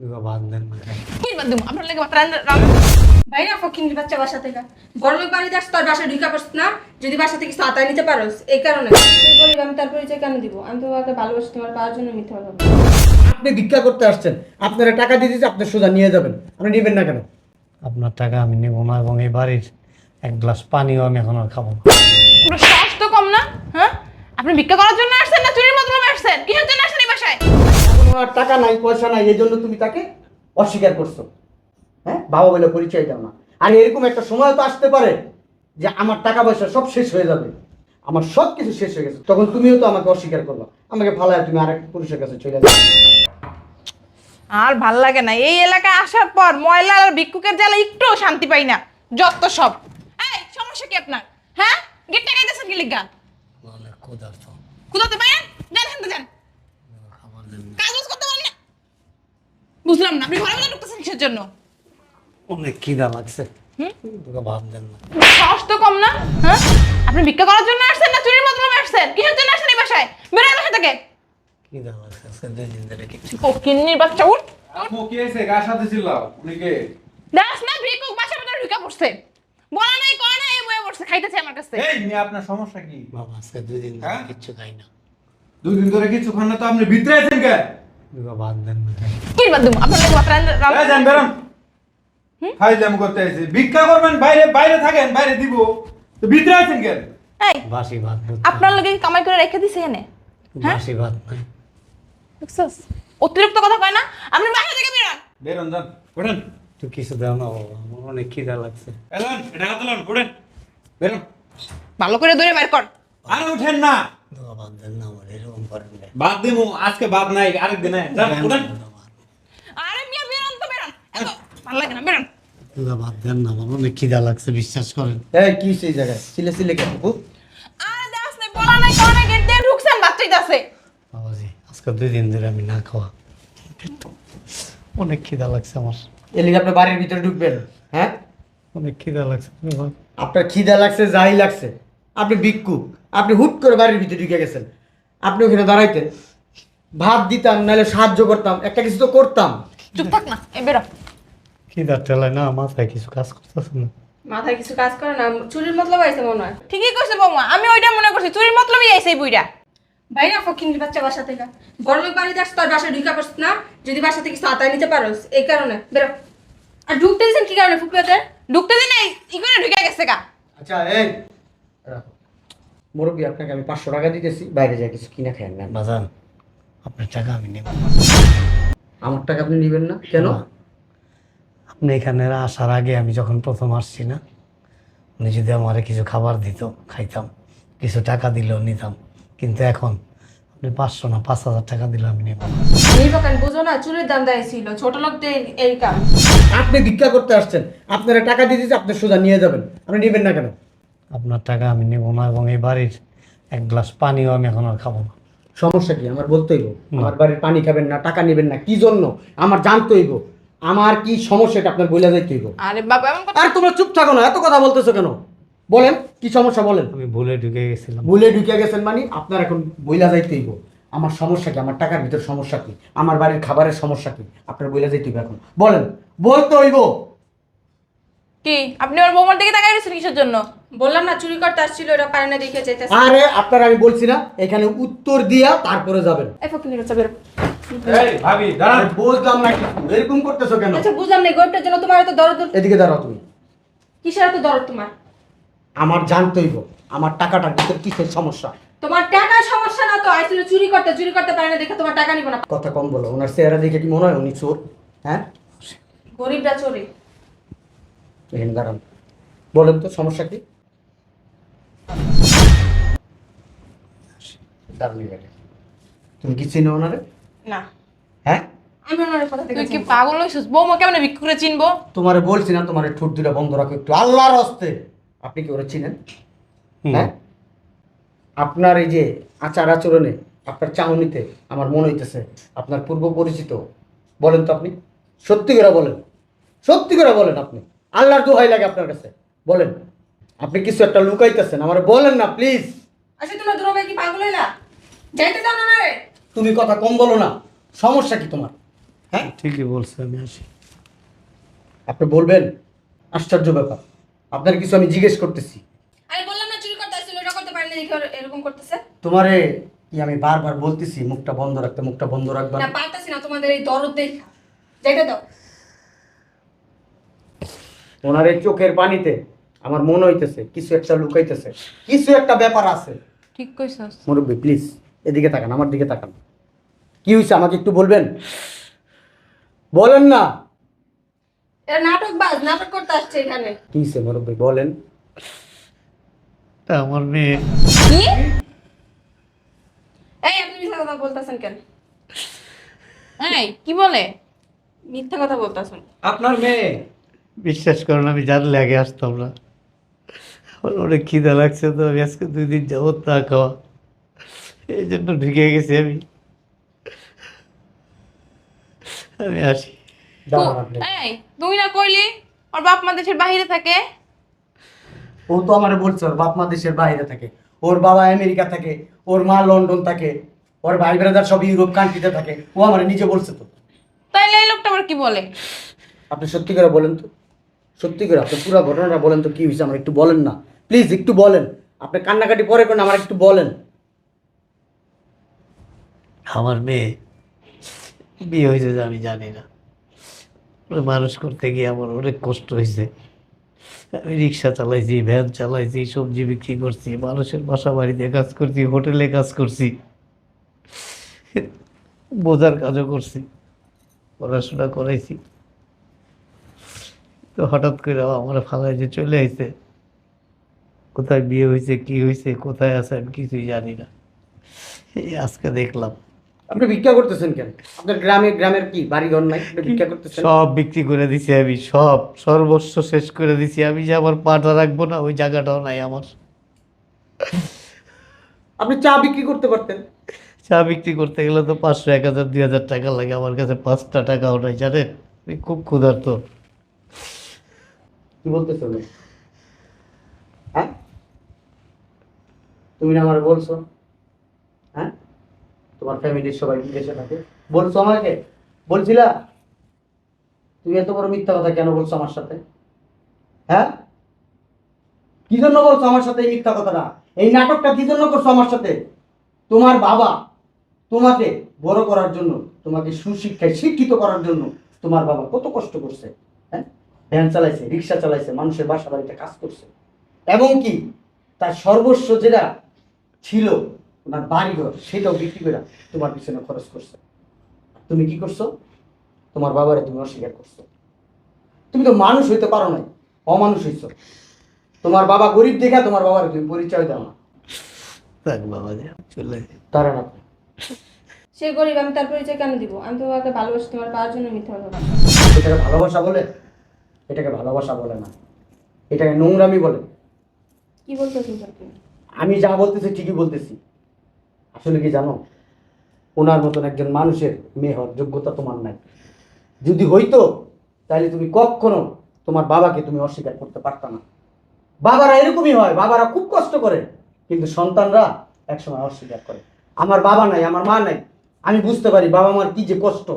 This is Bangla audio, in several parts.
দুগা ভাত দেন কি বাদ দিমু আপনার লাগে রান্না রান্না বাইরে ফকিনির বাচ্চা বাসা থেকে। গরমের বাড়িতে আসতো তোর বাসায় ঢুকা পারছ না যদি বাসা থেকে সাঁতার নিতে পারোস এই কারণে। তুই বলিস আমি তার পরিচয় কেন দিব? আমি তোমাকে ভালোবাসি তোমার পাওয়ার জন্য মিথ্যা কথা আপনি ভিক্ষা করতে আসছেন আপনারা টাকা দিয়ে দিচ্ছে আপনি সোজা নিয়ে যাবেন। আপনি নেবেন না কেন? আপনার টাকা আমি নেব না এবং এই বাড়ির এক গ্লাস পানিও আমি এখন আর খাব না। পুরো সাহস তো কম না হ্যাঁ? আপনি ভিক্ষা এখন টাকা নাই পয়সা নাই এই জন্য তুমি তাকে অস্বীকার করছ। হ্যাঁ? বাবা বলে পরিচয় দাও না। আর এরকম একটা সময় তো আসতে পারে যে আমার টাকা পয়সা সব শেষ হয়ে যাবে। আমার সব কিছু শেষ হয়ে গেছে। তখন তুমিও তো আমাকে অস্বীকার করবা আমাকে ফালায় তুমি আরেক পুরুষের কাছে চলে যাবে আর ভালো লাগে না। এই এলাকায় আসার পর ময়লা আর ভিক্ষুকের জ্বালা একটু শান্তি পাই না। যত সব। এই সমস্যা কি আপনার? হ্যাঁ? গেট টাকা দিয়েছেন কি লিগা? কোথাতে পারেন যান এখান থেকে যান। খাবার দেন না। কাজ বাজ করতে পারেন না। বুঝলাম না আপনি ঘরে মধ্যে ঢুকতেছেন কিসের জন্য? অনেক খিদা লাগছে। হুম? দুগা দেন না। সাহস তো কম না হ্যাঁ? আপনি ভিক্ষা করার জন্য আসছেন না চুরির মতলবে আসছেন? কিসের জন্য আসছেন এই বাসায়? বেরোয় বাসা থেকে। খিদা লাগছে দুই দিন ধরে কিছু ও কিন্নির বাচ্চা উঠ। আপু কি হয়েছে? কার সাথে ছিলাম? উনি কে দাস না ভিক্ষুক বাসার ভিতরে ঢুকে পড়ছে। বলা নাই কয় না এই বয়ে পড়ছে খাইতেছে আমার কাছে। এই আপনার সমস্যা কি? বাবা আজকে দুই দিন ধরে হ্যাঁ? খাই না। দুই দিন ধরে কিছু খান না তো আপনি ভিতরে আছেন কে? দুগা দেন কি বাদ দিমু আপনার মাত্র এই যান বেরোন। খাই জাম করতে আইছি। ভিক্ষা করবেন বাইরে বাইরে থাকেন বাইরে দিব। তো ভিতরে আছেন কেন এই বাসি ভাত আপনার লগে কামাই করে রেখে দিছে এনে। হ্যাঁ? বাসি ভাত নাই দেখছস? অতিরিক্ত কথা কয় না? আপনি বাসা থেকে বেরোন। বেরোন যান। উঠেন। তুই কিছু দেও না বাবা আমার অনেক খিদা লাগছে। এলেন এটা লন বেরোন। ভালো করে দৌড়ে বের কর। আর উঠেন না। দুগা দেন। করেন না। বাদ দিমু আজকে বাদ নাই আরেক দিনে। যান উঠেন। আরে মিয়া বেরোন তো বেরোন। ভালো লাগে না বেরোন। দুগা ভাত দেন না আমার অনেক খিদা লাগছে বিশ্বাস করেন। এই কি সেই জায়গায়? সিলে সিলে কেন আপু? আরে দাস নাই বলা নাই কয় গেট দিয়ে ঢুকছেন বাচ্চাই আছে বাবাজি আজকে দুই দিন ধরে আমি না খাওয়া। অনেক খিদা লাগছে আমার। এলিগে আপনি বাড়ির ভিতরে ঢুকবেন হ্যাঁ? অনেক খিদা লাগছে আপনার খিদা লাগছে যাই লাগছে। আপনি ভিক্ষুক আপনি হুট করে বাড়ির ভিতরে ঢুকে গেছেন। আপনি ওখানে দাঁড়াইতেন। ভাত দিতাম নাহলে সাহায্য করতাম। একটা কিছু তো করতাম। চুপ থাক না এই বেরো। খিদার টেলায় না মাথায় কিছু কাজ করতেছে না। মাথায় কিছু কাজ করে না চুরির মতলব আইছে মনে হয়। ঠিকই কইছে বৌমা আমি ওইটা মনে করছি চুরির মতলবই আইছে এই বুইড়া। বাইরে ফকিনির বাচ্চা বাসা থেকে। গরমের বাড়িতে আসতো তোর বাসায় ঢুকা পারছ না যদি বাসা থেকে সাঁতার নিতে পারোস এই কারণে। বেরো। আর ঢুকতে দিয়েছেন কি কারণে ফুপিয়াতে ঢুকতে দিন এই ই করে ঢুকে গেছে গা। আচ্ছা এই রাখো। মুরব্বী আপনাকে আমি পাঁচশো টাকা দিতেছি বাইরে যাই কিছু কিনে খাই না বাজান আপনার টাকা আমি নেব। আমার টাকা আপনি নেবেন না? কেন? আপনি এখানে আসার আগে আমি যখন প্রথম আসছি না উনি যদি আমারে কিছু খাবার দিত খাইতাম কিছু টাকা দিলেও নিতাম। কিন্তু এখন আপনি পাঁচশো না পাঁচ হাজার টাকা দিলে আমি নেব। না। নির্বাচন বুঝো না চুরির দাম দেয় ছিল ছোট লোকদের এই কাম। আপনি ভিক্ষা করতে আসছেন আপনারা টাকা দিয়ে দিচ্ছে আপনি সোজা নিয়ে যাবেন। আপনি নেবেন না কেন? আপনার টাকা আমি নেব না এবং এই বাড়ির এক গ্লাস পানিও আমি এখন আর খাব না। সমস্যা কি? আমার বলতে হইব? আমার বাড়ির পানি খাবেন না টাকা নেবেন না কি জন্য? আমার জানতে হইব। আমার কি সমস্যাটা আপনার বইলা যাইতে হইব? আরে বাবা এমন কথা আর তোমরা চুপ থাকো না এত কথা বলতেছো কেন? বলেন কি সমস্যা বলেন? আমি ভুলে ঢুকে গেছিলাম। ভুলে ঢুকে গেছেন মানে আপনার এখন বইলা যাইতে হইব। আমার সমস্যা কি? আমার টাকার ভিতর সমস্যা কি? আমার বাড়ির খাবারের সমস্যা কি? আপনার বইলা যাইতে হইব এখন। বলেন বলতে হইব। কি? আপনি ওর বৌমার দিকে তাকাই গেছেন কিসের জন্য? বললাম না চুরি করতে আসছিল ওরা কারণে দেখে যেতেছে আরে আপনার আমি বলছি না এখানে উত্তর দিয়া তারপরে যাবেন। এই ফকিনির বাচ্চা বেরো। এই ভাবি দাঁড়ান। বুঝলাম না কিছু। এরকম করতেছো কেন? আচ্ছা বুঝলাম না গরিবটার জন্য তোমার এত দরদ এদিকে দাঁড়াও তুমি। কিসের এত দরদ তোমার? আমার জানতে হইব আমার টাকাটার ভিতর কিসের সমস্যা? তোমার টাকা সমস্যা না তো আইছিল চুরি করতে চুরি করতে পারে না দেখে তোমার টাকা নিব না। কথা কম বলো ওনার চেহারা দেখে কি মনে হয় উনি চোর? হ্যাঁ? গরিবরা চোরে এখানে দাঁড়ান। বলেন তো সমস্যা কি? দাঁড়ান। তুমি কি চিনো ওনারে? না। হ্যাঁ? আমি ওনার কথা তুই কি পাগল হইছিস বৌমা কেমন ভিক্ষু করে চিনবো? তোমারে বলছি না তোমার ঠোঁট দুটা বন্ধ রাখো একটু। আল্লাহর হস্তে। আপনি কি ওরা চিনেন? হ্যাঁ? আপনার এই যে আচার আচরণে আপনার চাউনিতে আমার মনে হইতেছে আপনার পূর্ব পরিচিত। বলেন তো আপনি। সত্যি করে বলেন। সত্যি করে বলেন আপনি। আল্লাহর দোহাই লাগে আপনার কাছে। বলেন আপনি কিছু একটা লুকাইতেছেন আমার বলেন না প্লিজ আচ্ছা তোমরা দুরবে কি পাগল হইলা? যাইতে জানো না রে তুমি কথা কম বলো না সমস্যা কি তোমার? হ্যাঁ? ঠিকই বলছে আমি আসি। আপনি বলবেন আশ্চর্য ব্যাপার। আপনার কিছু আমি জিজ্ঞেস করতেছি। আরে বললাম না চুরি করতে আসছিল ওটা করতে পারেনি দেখে এরকম করতেছে। তোমারে কি আমি বারবার বলতেছি মুখটা বন্ধ রাখতে মুখটা বন্ধ রাখবা? না পারতাছি না তোমাদের এই দরদ দেখা। যেটা দাও। ওনার এই চোখের পানিতে আমার মনে হইতেছে কিছু একটা লুকাইতেছে। কিছু একটা ব্যাপার আছে। ঠিক কইছস। মুরব্বী প্লিজ এদিকে তাকান আমার দিকে তাকান। কি হয়েছে আমাকে একটু বলবেন? বলেন না। এরা নাটক বাজ নাটক করতে আসছে এখানে। কি হয়েছে মুরব্বী বলেন। তা আমার মেয়ে কি? এই আপনি মিথ্যা কথা বলতেছেন কেন? এই কি বলে? মিথ্যা কথা বলতেছেন। আপনার মেয়ে। বিশ্বাস করেন আমি জানলে আগে আসতাম না। আমার অনেক খিদা লাগছে তো আমি আজকে দুই দিন যাবত তা খাওয়া। এই জন্য ঢুকে গেছি আমি। আমি আসি। এই তুই না কইলি ওর বাপ মা দেশের বাইরে থাকে? ও তো আমারে বলছে ওর বাপ মা দেশের বাইরে থাকে। ওর বাবা আমেরিকা থাকে ওর মা লন্ডন থাকে ওর ভাই ব্রাদার সব ইউরোপ কান্ট্রিতে থাকে। ও আমার নিজে বলছে তো। তাইলে এই লোকটা আবার কি বলে? আপনি সত্যি করে বলেন তো। সত্যি করে আপনি পুরো ঘটনাটা বলেন তো কি হয়েছে আমার একটু বলেন না। প্লিজ একটু বলেন। আপনি কান্নাকাটি পরে করেন, আমার একটু বলেন। আমার মেয়ে বিয়ে হয়েছে যে আমি জানি না। মানুষ করতে গিয়ে আমার অনেক কষ্ট হয়েছে আমি রিক্সা চালাইছি, ভ্যান চালাইছি, সবজি বিক্রি করছি, মানুষের বাসা বাড়িতে কাজ করছি, হোটেলে কাজ করছি, বোঝার কাজও করছি, পড়াশোনা করাইছি। তো হঠাৎ করে আমার ফালায় যে চলে আইছে কোথায় বিয়ে হয়েছে কি হয়েছে কোথায় আছে আমি কিছুই জানি না। এই আজকে দেখলাম। আপনি ভিক্ষা করতেছেন কেন? আপনার গ্রামে গ্রামের কি বাড়ি ঘর নাই ভিক্ষা করতেছেন? সব বিক্রি করে দিছি আমি সব সর্বস্ব শেষ করে দিছি আমি যে আমার পাটা রাখব না ওই জায়গাটাও নাই আমার। আপনি চা বিক্রি করতে পারতেন? চা বিক্রি করতে গেলে তো পাঁচশো এক হাজার দুই হাজার টাকা লাগে আমার কাছে পাঁচটা টাকাও নাই জানেন? আমি খুব ক্ষুধার্ত। কি বলতেছো? হ্যাঁ? তুমি না আমার বলছো? হ্যাঁ? তোমার ফ্যামিলির সবাই বিদেশে থাকে? বলছো আমাকে? বলছিলা? তুমি এত বড় মিথ্যা কথা কেন বলছো আমার সাথে? হ্যাঁ? কি জন্য বলছো আমার সাথে এই মিথ্যা কথাটা? এই নাটকটা কি জন্য করছ আমার সাথে? তোমার বাবা তোমাকে বড় করার জন্য, তোমাকে সুশিক্ষায় শিক্ষিত করার জন্য তোমার বাবা কত কষ্ট করছে হ্যাঁ? ভ্যান চালাইছে রিক্সা চালাইছে মানুষের বাসা বাড়িতে কাজ করছে। এবং কি তার সর্বস্ব যেটা ছিল ওনার বাড়িঘর সেটাও বিক্রি করে তোমার পিছনে খরচ করছে। তুমি কি করছ? তোমার বাবারে তুমি অস্বীকার করছ। তুমি তো মানুষ হইতে পারো নাই অমানুষ হইছো। তোমার বাবা গরিব দেখা তোমার বাবার তুমি পরিচয় দাও না। থাক বাবা চলে যাই। দাঁড়ান সে গরিব আমি তার পরিচয় কেন দিব? আমি তো ওকে ভালোবাসি তোমার পাওয়ার জন্য মিথ্যা ভালোবাসা বলে এটাকে ভালোবাসা বলে না। এটাকে নোংরামি বলে। কি বলতেছেন আমি যা বলতেছি ঠিকই বলতেছি। আসলে কি জানো? ওনার মতন একজন মানুষের মেয়ে হওয়ার যোগ্যতা তোমার নাই। যদি হইতো তাহলে তুমি কখনো তোমার বাবাকে তুমি অস্বীকার করতে পারত না। বাবারা এরকমই হয় বাবারা খুব কষ্ট করে কিন্তু সন্তানরা একসময় অস্বীকার করে। আমার বাবা নাই আমার মা নাই। আমি বুঝতে পারি বাবা মার কি যে কষ্ট।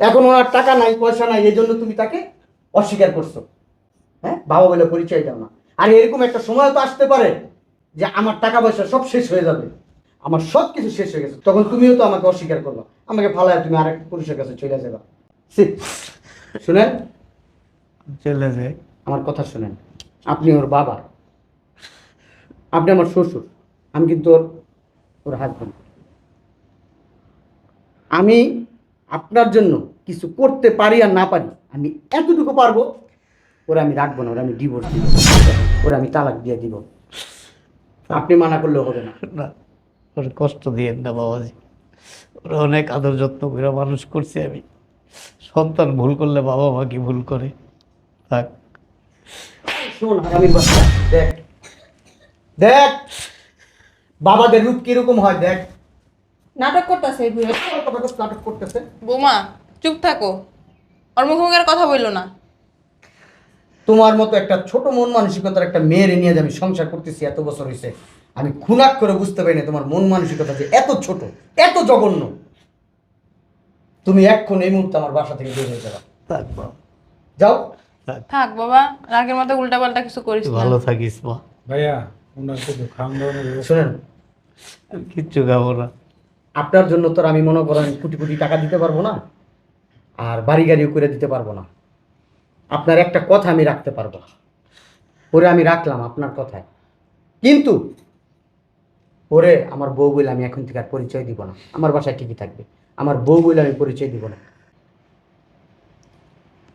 এখন ওনার টাকা নাই পয়সা নাই এই জন্য তুমি তাকে অস্বীকার করছ। হ্যাঁ? বাবা বলে পরিচয় দাও না। আর এরকম একটা সময় তো আসতে পারে যে আমার টাকা পয়সা সব শেষ হয়ে যাবে। আমার সব কিছু শেষ হয়ে গেছে। তখন তুমিও তো আমাকে অস্বীকার করবা। আমাকে ফালায় তুমি আরেক পুরুষের কাছে চলে যাবা। শুনেন? চলে আমার কথা শুনেন। আপনি ওর বাবা। আপনি আমার শ্বশুর। আমি কিন্তু ওর ওর হাজবেন্ড আমি আপনার জন্য কিছু করতে পারি আর না পারি আমি এতটুকু পারব ওরা আমি রাখব না ওরা আমি ডিভোর্স দিব ওরা আমি তালাক দিয়ে দিব। আপনি মানা করলেও হবে না। না ওর কষ্ট দিয়েন না বাবাজি। ওরা অনেক আদর যত্ন করে মানুষ করছি আমি। সন্তান ভুল করলে বাবা মা কি ভুল করে? থাক। শোন বাচ্চা দেখ। দেখ বাবাদের রূপ কীরকম হয় দেখ। নাটক করতেছে এই বুড়ো। নাটক করতেছে। বৌমা চুপ থাকো। ওর মুখে মুখের কথা বলল না। তোমার মতো একটা ছোট মন মানসিকতার একটা মেয়ের নিয়ে যে আমি সংসার করতেছি এত বছর হয়েছে আমি খুনাক করে বুঝতে পারি না তোমার মন মানসিকতা যে এত ছোট এত জঘন্য। তুমি এক্ষণ এই মুহূর্তে আমার বাসা থেকে বের হয়ে যাবে। বাবা। যাও। থাক। বাবা রাগের মতো উল্টাপাল্টা কিছু করিস না। ভালো থাকিস মা। ভাইয়া ওনার কিছু খাওয়ান দাওয়ানোর শুনেন। কিচ্ছু খাব না। আপনার জন্য তো আমি মনে করেন কোটি কোটি টাকা দিতে পারব না, আর বাড়ি গাড়িও করে দিতে পারব না। আপনার একটা কথা আমি রাখতে পারব ওরে আমি রাখলাম আপনার কথায়। কিন্তু ওরে আমার বউ বলে আমি এখন থেকে আর পরিচয় দিব না। আমার বাসায় ঠিকই থাকবে? আমার বউ বলে আমি পরিচয় দিব না।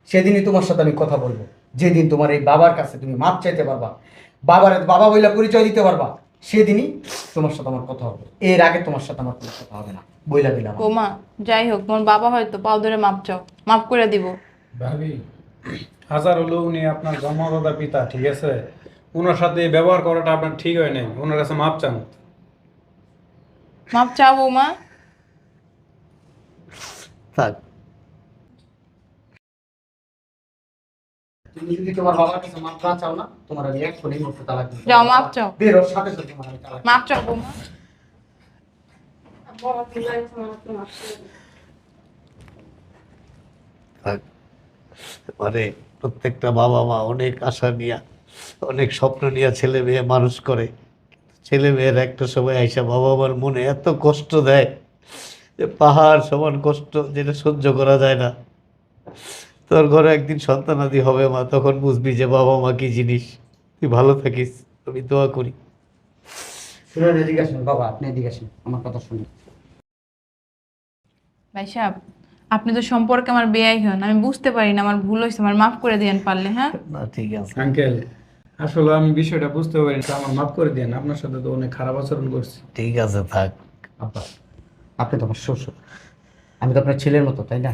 সেদিনই তোমার সাথে আমি কথা বলব। যেদিন তোমার এই বাবার কাছে তুমি মাপ চাইতে পারবা, বাবার বাবা বইলা পরিচয় দিতে পারবা। সেদিনই তোমার সাথে আমার কথা হবে। এর আগে তোমার সাথে আমার কোনো কথা হবে না। বইলা দিলাম বোমা যাই হোক তোমার বাবা হয়তো পাও ধরে মাপ চাও। মাপ করে দিব। ভাবি হাজার হলো উনি আপনার জন্মদাতা পিতা ঠিক আছে? ওনার সাথে ব্যবহার করাটা আপনার ঠিক হয় নাই। ওনার কাছে মাপ চান। মাপ চাও বৌমা। থাক তুমি যদি তোমার বাবার কাছে মাপ না চাও না তোমার আমি এক্ষুনি মুখে তালাক দিব। যাও, মাপ চাও। বেরোর সাথে সাথে তোমার আমি তালাক মাপ চাও বৌমা মানে প্রত্যেকটা বাবা মা অনেক আশা নিয়ে অনেক স্বপ্ন নিয়ে ছেলে মেয়ে মানুষ করে ছেলে মেয়ের একটা সময় আইসা বাবা মার মনে এত কষ্ট দেয় যে পাহাড় সমান কষ্ট যেটা সহ্য করা যায় না তোর ঘরে একদিন সন্তানাদি হবে মা তখন বুঝবি যে বাবা মা কি জিনিস। তুই ভালো থাকিস আমি দোয়া করি। শুনুন এদিকে আসুন বাবা আপনি এদিকে আসুন আমার কথা শুনুন। ভাই সাহেব আপনি তো সম্পর্কে আমার বেয়াই হন আমি বুঝতে পারি না আমার ভুল হয়েছে আমার মাফ করে দিয়েন পারলে হ্যাঁ? না ঠিক আছে। আঙ্কেল আসলে আমি বিষয়টা বুঝতে পারি না আমার মাফ করে দেন আপনার সাথে তো অনেক খারাপ আচরণ করছি। ঠিক আছে থাক। আপনি তো আমার শ্বশুর আমি তো আপনার ছেলের মতো তাই না?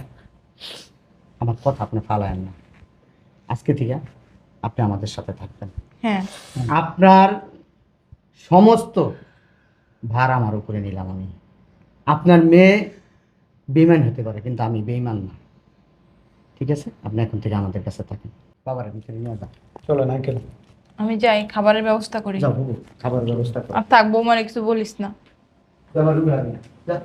আমার কথা আপনি ফালায়েন না। আজকে থেকে আপনি আমাদের সাথে থাকবেন। হ্যাঁ। আপনার সমস্ত ভার আমার উপরে নিলাম আমি। আপনার মেয়ে বেইমান হতে পারে কিন্তু আমি বেইমান না। ঠিক আছে? আপনি এখন থেকে আমাদের কাছে থাকেন। বাবার ভিতরে নিয়ে যান। চলেন আঙ্কেল। আমি যাই খাবারের ব্যবস্থা করি। যাও বাবু ব্যবস্থা করো। আর থাক বৌমারে কিছু বলিস না। যাবার রুমে যা।